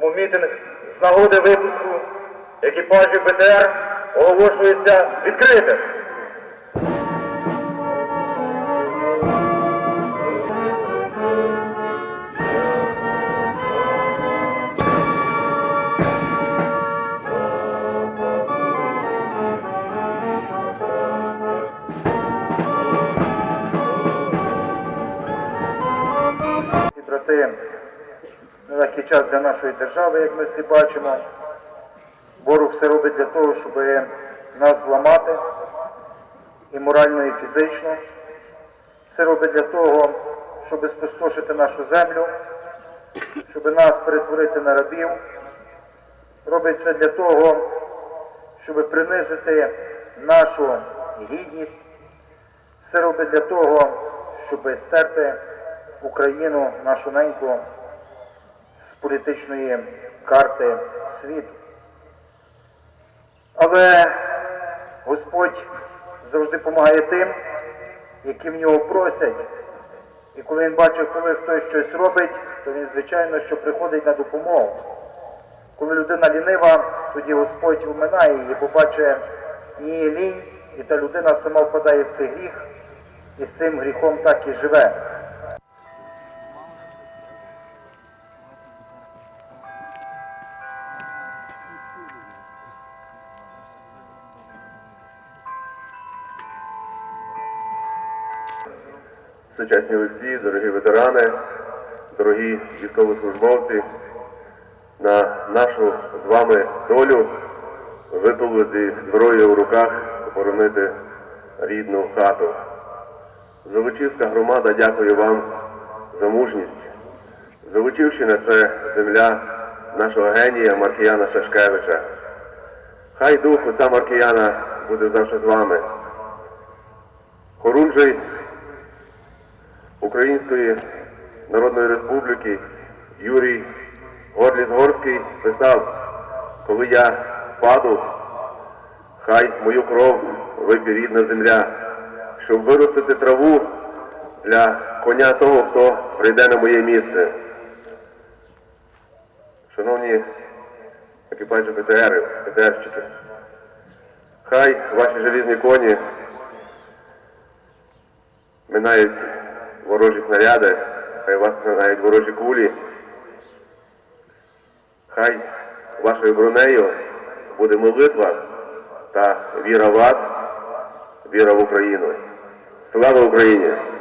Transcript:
Тому мітинг з нагоди випуску екіпажів БТР оголошується відкритим. Брати, нелегкий час для нашої держави, як ми всі бачимо. Ворог все робить для того, щоб нас зламати і морально, і фізично. Все робить для того, щоб спустошити нашу землю, щоб нас перетворити на рабів. Робить це для того, щоб принизити нашу гідність. Все робить для того, щоб стерти Україну, нашу неньку, з політичної карти світу. Але Господь завжди допомагає тим, які в нього просять. І коли він бачить, коли хтось щось робить, то він, звичайно, що приходить на допомогу. Коли людина лінива, тоді Господь уминає її, бо бачить її лінь, і та людина сама впадає в цей гріх, і з цим гріхом так і живе. Сучасні отці, дорогі ветерани, дорогі військовослужбовці, на нашу з вами долю випали зі зброєю в руках оборонити рідну хату. Золочівська громада дякує вам за мужність. Золочівщина це земля нашого генія Маркіяна Шашкевича. Хай дух отця Маркіяна буде завжди з вами. Хорунжий Української Народної Республіки Юрій Горліс-Горський писав, коли я впаду, хай мою кров вип'є рідна земля, щоб виростити траву для коня того, хто прийде на моє місце. Шановні екіпажі ПТРів, ПТРщики, хай ваші желізні коні минають ворожі снаряди, хай вас минають ворожі кулі. Хай вашою бронею буде молитва та віра в вас, віра в Україну. Слава Україні!